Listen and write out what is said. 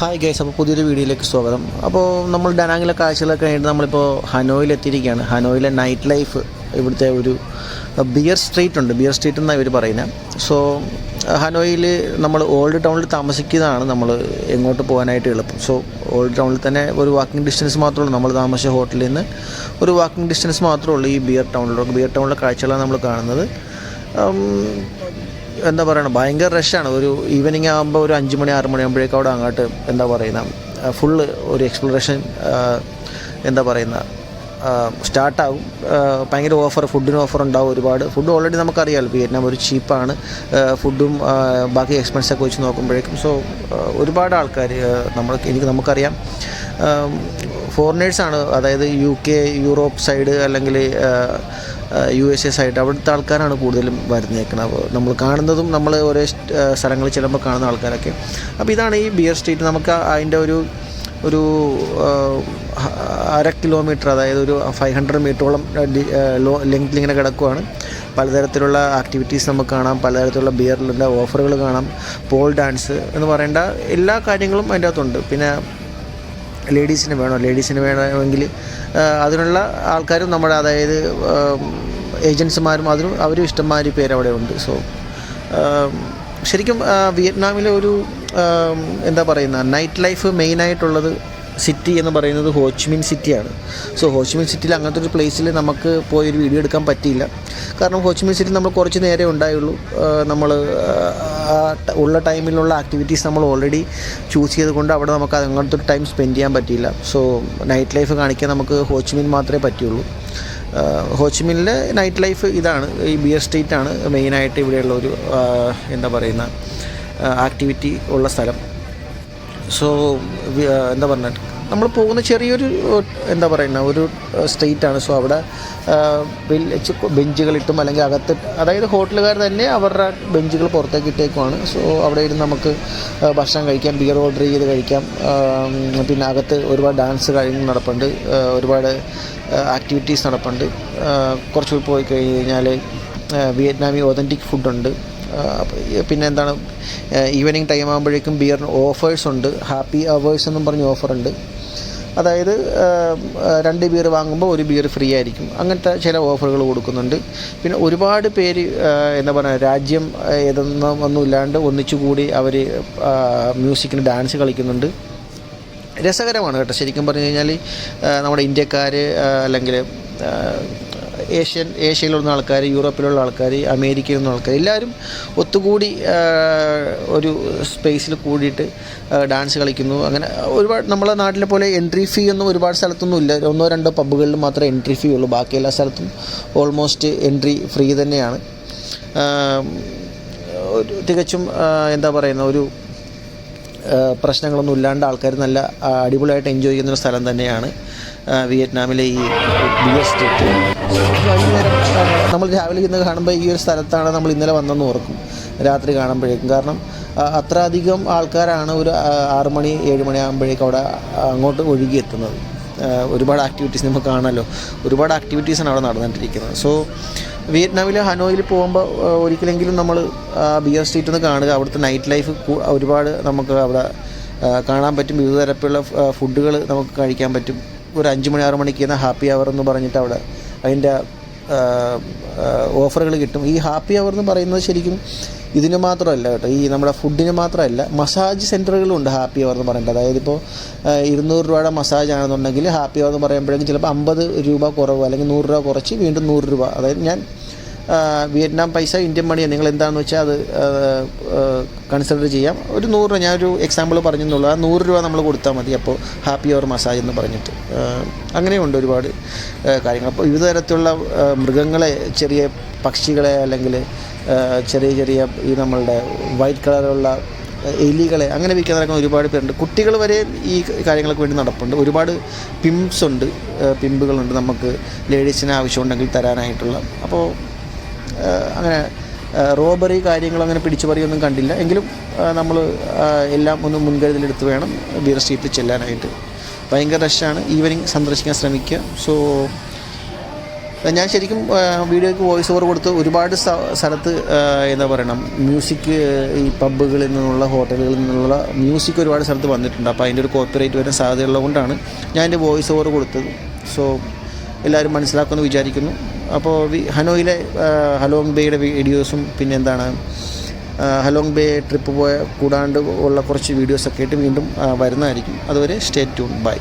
Hi guys അപ്പോൾ പുതിയൊരു വീഡിയോയിലേക്ക് സ്വാഗതം. അപ്പോൾ നമ്മൾ ഡനാങ്ങിലെ കാഴ്ചകളൊക്കെ കഴിഞ്ഞിട്ട് നമ്മളിപ്പോൾ ഹനോയിൽ എത്തിയിരിക്കുകയാണ്. ഹനോയിലെ നൈറ്റ് ലൈഫ് ഇവിടുത്തെ ഒരു ബിയർ സ്ട്രീറ്റ് ഉണ്ട്. ബിയർ സ്ട്രീറ്റ് എന്നാണ് ഇവർ പറയുന്നത് സോ ഹനോയിൽ നമ്മൾ ഓൾഡ് ടൗണിൽ താമസിക്കുന്നതാണ് നമ്മൾ എങ്ങോട്ട് പോകാനായിട്ട് എളുപ്പം. സോ ഓൾഡ് ടൗണിൽ തന്നെ ഒരു വാക്കിംഗ് ഡിസ്റ്റൻസ് മാത്രമേ ഉള്ളൂ. നമ്മൾ താമസിച്ച ഹോട്ടലിൽ നിന്ന് ഒരു വാക്കിംഗ് ഡിസ്റ്റൻസ് മാത്രമേ ഉള്ളൂ ഈ ബിയർ ടൗണിലുള്ള ബിയർ ടൗണിലെ കാഴ്ചകളാണ് നമ്മൾ കാണുന്നത്. എന്താ പറയണം ഭയങ്കര റഷാണ് ഒരു ഈവനിങ് ആകുമ്പോൾ ഒരു അഞ്ച് മണി ആറ് മണി ആകുമ്പോഴേക്കും അവിടെ അങ്ങോട്ട് എന്താ പറയുന്ന ഫുള്ള് ഒരു എക്സ്പ്ലോറേഷൻ എന്താ പറയുന്ന സ്റ്റാർട്ടാവും ഭയങ്കര ഓഫർ ഫുഡിന് ഓഫർ ഉണ്ടാവും ഒരുപാട്. ഫുഡ് ഓൾറെഡി നമുക്കറിയാമല്ലോ വിയറ്റ്നാം ഒരു ചീപ്പാണ് ഫുഡും ബാക്കി എക്സ്പെൻസൊക്കെ വെച്ച് നോക്കുമ്പോഴേക്കും. സോ ഒരുപാട് ആൾക്കാർ നമ്മൾ എനിക്ക് നമുക്കറിയാം. ഫോറിനേഴ്സാണ് അതായത് യു കെ യൂറോപ്പ് സൈഡ് അല്ലെങ്കിൽ യു എസ് എ സൈഡ് അവിടുത്തെ ആൾക്കാരാണ് കൂടുതലും വരുന്നേക്കുന്നത്. അപ്പോൾ നമ്മൾ കാണുന്നതും നമ്മൾ ഓരോ സ്ഥലങ്ങളിൽ ചെല്ലുമ്പോൾ കാണുന്ന ആൾക്കാരൊക്കെ. അപ്പോൾ ഇതാണ് ഈ ബിയർ സ്ട്രീറ്റ് നമുക്ക് അതിന്റെ ഒരു ഒരു അര കിലോമീറ്റർ അതായത് ഒരു ഫൈവ് ഹൺഡ്രഡ് മീറ്ററോളം ലെങ്ത്തിൽ ഇങ്ങനെ കിടക്കുവാണ്. പലതരത്തിലുള്ള ആക്ടിവിറ്റീസ് നമുക്ക് കാണാം. പലതരത്തിലുള്ള ബിയറിലുള്ള ഓഫറുകൾ കാണാം. പോൾ ഡാൻസ് എന്ന് പറയേണ്ട എല്ലാ കാര്യങ്ങളും അതിന്റെ അകത്തുണ്ട്. പിന്നെ ലേഡീസിന് വേണോ? ലേഡീസിന് വേണമെങ്കിൽ അതിനുള്ള ആൾക്കാരും നമ്മുടെ അതായത് ഏജൻസിമാരും അതിനും അവരും ഇഷ്ടംമാതിരി പേര് അവിടെ ഉണ്ട്. സോ ശരിക്കും വിയറ്റ്നാമിലെ ഒരു എന്താ പറയുന്ന നൈറ്റ് ലൈഫ് മെയിനായിട്ടുള്ളത് സിറ്റി എന്ന് പറയുന്നത് ഹോച്ച്മിൻ സിറ്റിയാണ് സോ ഹോച്ച്മിൻ സിറ്റിയിൽ അങ്ങനത്തെ ഒരു പ്ലേസിൽ നമുക്ക് പോയി ഒരു വീഡിയോ എടുക്കാൻ പറ്റിയില്ല. കാരണം ഹോച്ച്മിൻ സിറ്റി നമ്മൾ കുറച്ച് നേരെ ഉണ്ടായുള്ളൂ. നമ്മൾ ഉള്ള ടൈമിലുള്ള ആക്ടിവിറ്റീസ് നമ്മൾ ഓൾറെഡി ചൂസ് ചെയ്തുകൊണ്ട് അവിടെ നമുക്ക് അങ്ങനത്തെ ഒരു ടൈം സ്പെൻഡ് ചെയ്യാൻ പറ്റിയില്ല. സോ നൈറ്റ് ലൈഫ് കാണിക്കാൻ നമുക്ക് ഹോച്ച്മിൻ മാത്രമേ പറ്റുള്ളൂ. ഹോച്ച്മിനിലെ നൈറ്റ് ലൈഫ് ഇതാണ്. ഈ ബിയർ സ്ട്രീറ്റ് ആണ് മെയിനായിട്ട് ഇവിടെയുള്ള ഒരു എന്താ പറയുന്ന ആക്ടിവിറ്റി ഉള്ള സ്ഥലം. സോ എന്താ പറഞ്ഞ നമ്മൾ പോകുന്ന ചെറിയൊരു എന്താ പറയുന്ന ഒരു സ്റ്റേറ്റ് ആണ്. സോ അവിടെ ബെഞ്ചുകളിട്ടും അല്ലെങ്കിൽ അകത്ത് അതായത് ഹോട്ടലുകാർ തന്നെ അവരുടെ ബെഞ്ചുകൾ പുറത്തേക്ക് ഇട്ടേക്കുവാണ്. സോ അവിടെ ഇരുന്ന് നമുക്ക് ഭക്ഷണം കഴിക്കാം ബിയർ ഓർഡർ ചെയ്ത് കഴിക്കാം. പിന്നെ അകത്ത് ഒരുപാട് ഡാൻസ് കാര്യങ്ങൾ നടപ്പുണ്ട്. ഒരുപാട് ആക്ടിവിറ്റീസ് നടപ്പുണ്ട്. കുറച്ച് പോയി കഴിഞ്ഞ് കഴിഞ്ഞാൽ വിയറ്റ്നാമി ഒതന്റിക് ഫുഡുണ്ട് പിന്നെ എന്താണ് ഈവനിങ് ടൈം ആകുമ്പോഴേക്കും ബിയറിന് ഓഫേഴ്സ് ഉണ്ട്. ഹാപ്പി അവേഴ്സ് എന്നും പറഞ്ഞ് ഓഫറുണ്ട് അതായത് രണ്ട് ബിയർ വാങ്ങുമ്പോൾ ഒരു ബിയർ ഫ്രീ ആയിരിക്കും. അങ്ങനത്തെ ചില ഓഫറുകൾ കൊടുക്കുന്നുണ്ട്. പിന്നെ ഒരുപാട് പേര് എന്താ പറയുക രാജ്യം ഏതൊന്നും ഒന്നും ഇല്ലാണ്ട് ഒന്നിച്ചുകൂടി അവർ മ്യൂസിക്കിന് ഡാൻസ് കളിക്കുന്നുണ്ട്. രസകരമാണ് കേട്ടോ. ശരിക്കും പറഞ്ഞു കഴിഞ്ഞാൽ നമ്മുടെ ഇന്ത്യക്കാർ അല്ലെങ്കിൽ ഏഷ്യൻ ഏഷ്യയിലുള്ള ആൾക്കാർ യൂറോപ്പിലുള്ള ആൾക്കാർ അമേരിക്കയിലുള്ള ആൾക്കാർ എല്ലാവരും ഒത്തുകൂടി ഒരു സ്പേസിൽ കൂടിയിട്ട് ഡാൻസ് കളിക്കുന്നു. അങ്ങനെ ഒരുപാട് നമ്മളെ നാട്ടിലെ പോലെ എൻട്രി ഫീ ഒന്നും ഒരുപാട് സ്ഥലത്തൊന്നും ഇല്ല. ഒന്നോ രണ്ടോ പബ്ബുകളിൽ മാത്രമേ എൻട്രി ഫീ ഉള്ളൂ. ബാക്കി എല്ലാ സ്ഥലത്തും ഓൾമോസ്റ്റ് എൻട്രി ഫ്രീ തന്നെയാണ്. ഒരു തികച്ചും എന്താ പറയുന്ന ഒരു പ്രശ്നങ്ങളൊന്നും ഇല്ലാണ്ട് ആൾക്കാർ നല്ല അടിപൊളിയായിട്ട് എൻജോയ് ചെയ്യുന്ന ഒരു സ്ഥലം തന്നെയാണ്. വിയറ്റ്നാമിലെ ഈ ആ, നമ്മൾ രാവിലെ ഇന്ന് കാണുമ്പോൾ ഈ ഒരു സ്ഥലത്താണ് നമ്മൾ ഇന്നലെ വന്നെന്ന് ഓർക്കും. രാത്രി കാണുമ്പോഴേക്കും. കാരണം അത്ര അധികം ആൾക്കാരാണ് ഒരു ആറ് മണി ഏഴ് മണി ആകുമ്പോഴേക്കും അവിടെ അങ്ങോട്ട് ഒഴുകി എത്തുന്നത്. ഒരുപാട് ആക്ടിവിറ്റീസ് നമുക്ക് കാണാമല്ലോ ഒരുപാട് ആക്ടിവിറ്റീസാണ് അവിടെ നടന്നുകൊണ്ടിരിക്കുന്നത് സോ വിയറ്റ്നാമിലെ ഹനോയിൽ പോകുമ്പോൾ ഒരിക്കലെങ്കിലും നമ്മൾ ബിയർ സ്ട്രീറ്റ് ഒന്ന് കാണുക. അവിടുത്തെ നൈറ്റ് ലൈഫ് ഒരുപാട് നമുക്ക് അവിടെ കാണാൻ പറ്റും. വിവിധ തരത്തിലുള്ള ഫുഡുകൾ നമുക്ക് കഴിക്കാൻ പറ്റും. ഒരു അഞ്ച് മണി ആറ് മണിക്ക് ചെയ്യുന്ന ഹാപ്പി അവർ എന്ന് പറഞ്ഞിട്ട് അവിടെ അതിന്റെ ഓഫറുകൾ കിട്ടും. ഈ ഹാപ്പി അവർ എന്ന് പറയുന്നത് ശരിക്കും ഇതിന് മാത്രമല്ല കേട്ടോ. ഈ നമ്മുടെ ഫുഡിന് മാത്രമല്ല മസാജ് സെന്ററുകളുണ്ട് ഹാപ്പി അവർ എന്ന് പറയുന്നത് അതായത് ഇപ്പോൾ ഇരുന്നൂറ് രൂപയുടെ മസാജ് ആണെന്നുണ്ടെങ്കിൽ ഹാപ്പി അവർ എന്ന് പറയുമ്പോഴേക്കും ചിലപ്പോൾ അമ്പത് രൂപ കുറവ് അല്ലെങ്കിൽ നൂറ് രൂപ കുറച്ച് വീണ്ടും നൂറ് രൂപ. അതായത് ഞാൻ വിയറ്റ്നാം പൈസ ഇന്ത്യൻ മണിയാണ് നിങ്ങൾ എന്താണെന്ന് വെച്ചാൽ അത് കൺസിഡർ ചെയ്യാം. ഒരു നൂറ് രൂപ ഞാനൊരു എക്സാമ്പിൾ പറഞ്ഞെന്നുള്ളൂ. ആ നൂറ് രൂപ നമ്മൾ കൊടുത്താൽ മതി. അപ്പോൾ ഹാപ്പി അവർ മസാജ് എന്ന് പറഞ്ഞിട്ട്. അങ്ങനെയുണ്ട് ഒരുപാട് കാര്യങ്ങൾ. അപ്പോൾ വിവിധ തരത്തിലുള്ള മൃഗങ്ങളെ ചെറിയ പക്ഷികളെ അല്ലെങ്കിൽ ചെറിയ ചെറിയ ഈ നമ്മളുടെ വൈറ്റ് കളറുള്ള എലികളെ അങ്ങനെ വിൽക്കാൻ നടക്കുന്ന ഒരുപാട് പേരുണ്ട്. കുട്ടികൾ വരെ ഈ കാര്യങ്ങൾക്ക് വേണ്ടി നടപ്പുണ്ട്. ഒരുപാട് പിംസ് ഉണ്ട്. പിമ്പുകളുണ്ട് നമുക്ക് ലേഡീസിന് ആവശ്യമുണ്ടെങ്കിൽ തരാനായിട്ടുള്ള. അപ്പോൾ അങ്ങനെ റോബറി കാര്യങ്ങൾ അങ്ങനെ പിടിച്ചു പറിയൊന്നും കണ്ടില്ല. എങ്കിലും നമ്മൾ എല്ലാം ഒന്ന് മുൻകരുതലെടുത്ത് വേണം ബിയർ സ്ട്രീറ്റിൽ ചെല്ലാനായിട്ട്. ഭയങ്കര റഷാണ് ഈവനിങ് സന്ദർശിക്കാൻ ശ്രമിക്കുക. സോ ഞാൻ ശരിക്കും വീഡിയോയ്ക്ക് വോയിസ് ഓവർ കൊടുത്ത് ഒരുപാട് സ്ഥ- സ്ഥലത്ത് എന്താ പറയണം മ്യൂസിക് ഈ പബ്ബുകളിൽ നിന്നുള്ള ഹോട്ടലുകളിൽ നിന്നുള്ള മ്യൂസിക് ഒരുപാട് സ്ഥലത്ത് വന്നിട്ടുണ്ട്. അപ്പോൾ അതിന്റെ ഒരു കോപ്പറേറ്റ് വരാൻ സാധ്യതയുള്ളത് കൊണ്ടാണ് ഞാൻ എന്റെ വോയിസ് ഓവർ കൊടുത്തത്. സോ എല്ലാവരും മനസ്സിലാക്കുമെന്ന് വിചാരിക്കുന്നു. അപ്പോൾ ഹനോയിലെ ഹലോങ് ബേയുടെ വീഡിയോസും പിന്നെ എന്താണ് ഹലോങ് ബേ ട്രിപ്പ് പോയ കൂടാണ്ട് ഉള്ള കുറച്ച് വീഡിയോസൊക്കെ ആയിട്ട് വീണ്ടും വരുന്നതായിരിക്കും. അതുവരെ സ്റ്റേ ട്യൂൺ ബൈ